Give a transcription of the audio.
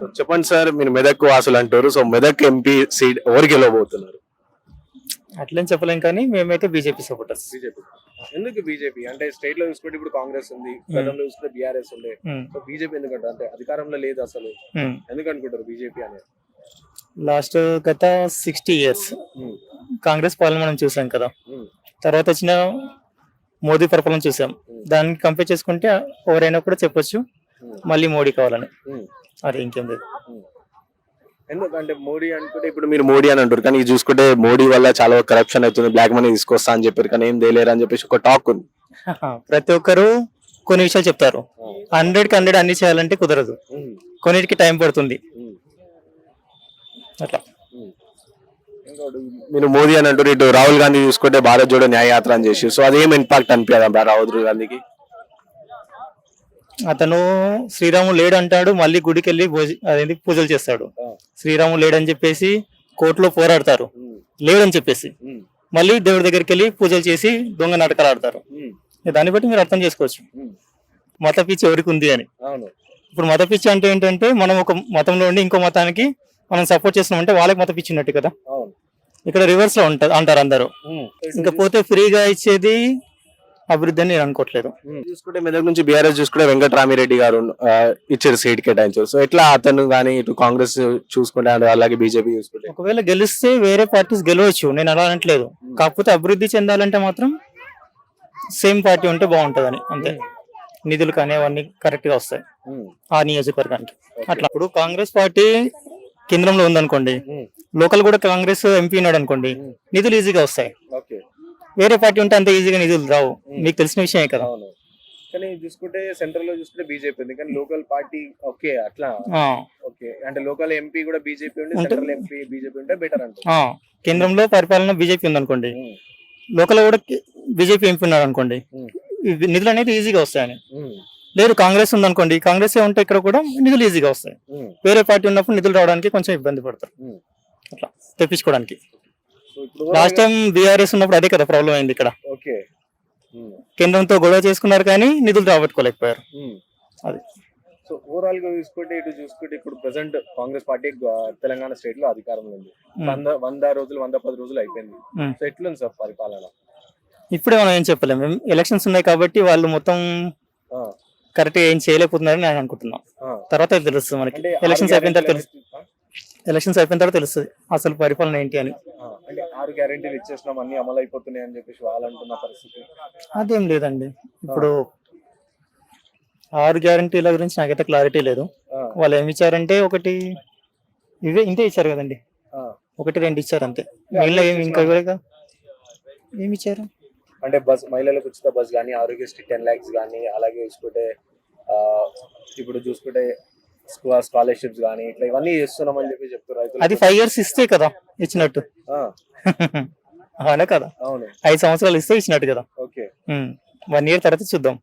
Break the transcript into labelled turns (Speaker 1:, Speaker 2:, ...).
Speaker 1: So చెప్పండి sir మీరు మెదక్ వాసులు అంటారు. సో మెదక్ ఎంపీ సీట్ ఎవరికి గెలవబోతున్నారు?
Speaker 2: అట్లేం చెప్పలేం కానీ మేమైతే బీజేపీ సపోర్టర్స్.
Speaker 1: బీజేపీ. ఎందుకు బీజేపీ? అంటే స్టేట్లో చూసుకుంటే ఇప్పుడు కాంగ్రెస్ ఉంది గతంలో చూసుకుంటే బీఆర్ఎస్ ఉండే. సో బీజేపీ ఎందుకంటే? అంటే అధికారంలో లేదు అసలు. ఎందుకు అనుకుంటారు బీజేపీ అనేది?
Speaker 2: లాస్ట్ గత సిక్స్టీ ఇయర్స్ కాంగ్రెస్ పాలన మనం చూసాం కదా. తర్వాత వచ్చిన మోదీ పరిపాలన చూసాం. దానికి కంపేర్ చేసుకుంటే ఎవరైనా కూడా చెప్పొచ్చు మళ్ళీ మోడీ కావాలని. అది ఇంకేం లేదు.
Speaker 1: ఎందుకంటే మోడీ అనుకుంటే ఇప్పుడు మీరు మోడీ అని అంటారు కానీ ఇది చూసుకుంటే మోడీ వల్ల చాలా కరప్షన్ అవుతుంది బ్లాక్ మనీ తీసుకొస్తా అని చెప్పారు. కానీ ఏం తేలేరు అని చెప్పేసి ఒక టాక్ ఉంది.
Speaker 2: ప్రతి ఒక్కరు కొన్ని విషయాలు చెప్తారు. హండ్రెడ్కి హండ్రెడ్ అన్ని చేయాలంటే కుదరదు. కొన్నిటికి టైం పడుతుంది. అట్లా.
Speaker 1: మీరు మోదీ అని అంటారు ఇటు రాహుల్ గాంధీ చూసుకుంటే భారత్ జోడో న్యాయ యాత్ర అని చేసి సో అదేం ఇంపాక్ట్ అనిపించదా రాహుల్ గాంధీకి?
Speaker 2: అతను శ్రీరాముడు లేడు అంటాడు మళ్ళీ గుడికి వెళ్ళి అదేంటి పూజలు చేస్తాడు. శ్రీరాముడు లేడని చెప్పేసి కోర్టులో పోరాడతారు. లేడని చెప్పేసి. మళ్ళీ దేవుడి దగ్గరికి వెళ్ళి పూజలు చేసి దొంగ నాటకాలు ఆడతారు. దాన్ని బట్టి మీరు అర్థం చేసుకోవచ్చు. మత పిచ్చి ఎవరికి ఉంది అని. ఇప్పుడు మత పిచ్చి అంటే ఏంటంటే మనం ఒక మతంలో ఉండి ఇంకో మతానికి మనం సపోర్ట్ చేస్తున్నామంటే వాళ్ళకి మత పిచ్చి ఉన్నట్టు కదా. ఇక్కడ రివర్స్లో ఉంటారు అంటారు అందరూ. ఇంకా పోతే ఫ్రీగా ఇచ్చేది అభివృద్ధి అని నేను అనుకోవట్లేదు.
Speaker 1: చూసుకుంటే మెదక్ నుంచి బీఆర్ఎస్ చూసుకుంటే వెంకటరామిరెడ్డి గారు ఇచ్చారు సీట్ కేటాయించారు. సో ఎట్లా అతను కానీ ఇటు కాంగ్రెస్ చూసుకుంటే అలాగే బీజేపీ చూసుకుంటే?
Speaker 2: ఒకవేళ గెలిస్తే వేరే పార్టీస్ గెలవచ్చు నేను అలా అనట్లేదు. కాకపోతే అభివృద్ధి చెందాలంటే మాత్రం సేమ్ పార్టీ ఉంటే బాగుంటదని అంతే. నిధులు కానీ అవన్నీ కరెక్ట్గా వస్తాయి ఆ నియోజకవర్గానికి. అట్లా. ఇప్పుడు కాంగ్రెస్ పార్టీ కేంద్రంలో ఉందనుకోండి లోకల్ కూడా కాంగ్రెస్ ఎంపీ ఉన్నాడు అనుకోండి నిధులు ఈజీగా వస్తాయి. వేరే పార్టీ ఉంటే అంత ఈజీగా నిధులు రావు. మీకు తెలిసిన విషయమే కదా.
Speaker 1: కానీ చూసుకుంటే సెంట్రల్లో చూసుకుంటే బీజేపీ ఉంది. కానీ లోకల్ పార్టీ ఓకే అట్లా. ఓకే. అంటే లోకల్ ఎంపీ కూడా బీజేపీ ఉండి
Speaker 2: ఉంటే-
Speaker 1: సెంట్రల్ ఎంపీ బీజేపీ ఉంటే బెటర్ అంటే
Speaker 2: కేంద్రంలో పరిపాలన బీజేపీ ఉందనుకోండి. లోకల్ కూడా బీజేపీ ఎంపీ ఉన్నాడు అనుకోండి నిధులు అనేది ఈజీగా వస్తాయని. లేదు కాంగ్రెస్ ఉందనుకోండి. కాంగ్రెస్ ఏ ఉంటే ఇక్కడ కూడా నిధులు ఈజీగా వస్తాయి. వేరే పార్టీ ఉన్నప్పుడు నిధులు రావడానికి కొంచెం ఇబ్బంది పడతారు. అట్లా తెప్పించుకోవడానికి. లాస్ట్ టైం బీఆర్ఎస్ ఉన్నప్పుడు అదే కదా ప్రాబ్లం అయింది ఇక్కడ.
Speaker 1: ఓకే.
Speaker 2: కేంద్రంతో గొడవ చేసుకున్నారు కానీ నిధులు రాబట్టుకోలేకపోయారు. అది.
Speaker 1: సో ఓవరాల్గా చూసుకుంటే ఇటు చూసుకుంటే ఇప్పుడు ప్రెసెంట్ కాంగ్రెస్ పార్టీ తెలంగాణ స్టేట్లో అధికారంలో ఉంది. వంద వంద రోజులు వంద పది రోజులు అయిపోయింది. సో ఎట్లుంది సార్ పరిపాలన?
Speaker 2: ఇప్పుడే మనం ఏం చెప్పలేము ఎలక్షన్స్ ఉన్నాయి కాబట్టి వాళ్ళు మొత్తం కరెక్ట్ ఏం చేయలేకపోతున్నారని నేను అనుకుంటున్నాను
Speaker 1: ఆ.
Speaker 2: తర్వాత తెలుస్తుంది మనకి. ఎలక్షన్స్ అయిపోయిన తర్వాత తెలుస్తుంది. ఎలక్షన్స్ అయిపోయిన తర్వాత తెలుస్తుంది అసలు పరిపాలన ఏంటి అని.
Speaker 1: అంటే ఆరు గ్యారెంటీలు ఇచ్చేసినాం అన్ని అమలు అయిపోతున్నాయి అని చెప్పేసి వాళ్ళు అంటున్న పరిస్థితి.
Speaker 2: అదేం లేదండి. ఇప్పుడు ఆరు గ్యారంటీల గురించి నాకైతే క్లారిటీ లేదు. వాళ్ళు ఏమి ఇచ్చారంటే ఒకటి ఇవే ఇంతే ఇచ్చారు కదండి. ఒకటి రెండు ఇచ్చారు అంతే. మిగిలిన ఏమి ఇంకా ఇవ్వలేగా ఏమి ఇచ్చారు?
Speaker 1: అంటే బస్ మహిళలకు ఉచిత బస్ కానీ ఆరోగ్యశ్రీ టెన్ లాక్స్ కానీ అలాగే చూసుకుంటే ఇప్పుడు చూసుకుంటే స్కాలర్షిప్స్ కానీ ఇట్లా ఇవన్నీ చేస్తున్నామని చెప్పి చెప్తారు రైతులు.
Speaker 2: అది ఫైవ్ ఇయర్స్ ఇస్తే కదా ఇచ్చినట్టు. అవునా కదా?
Speaker 1: అవును.
Speaker 2: ఐదు సంవత్సరాలు ఇస్తే ఇచ్చినట్టు కదా.
Speaker 1: ఓకే.
Speaker 2: వన్ ఇయర్ తర్వాత చూద్దాం.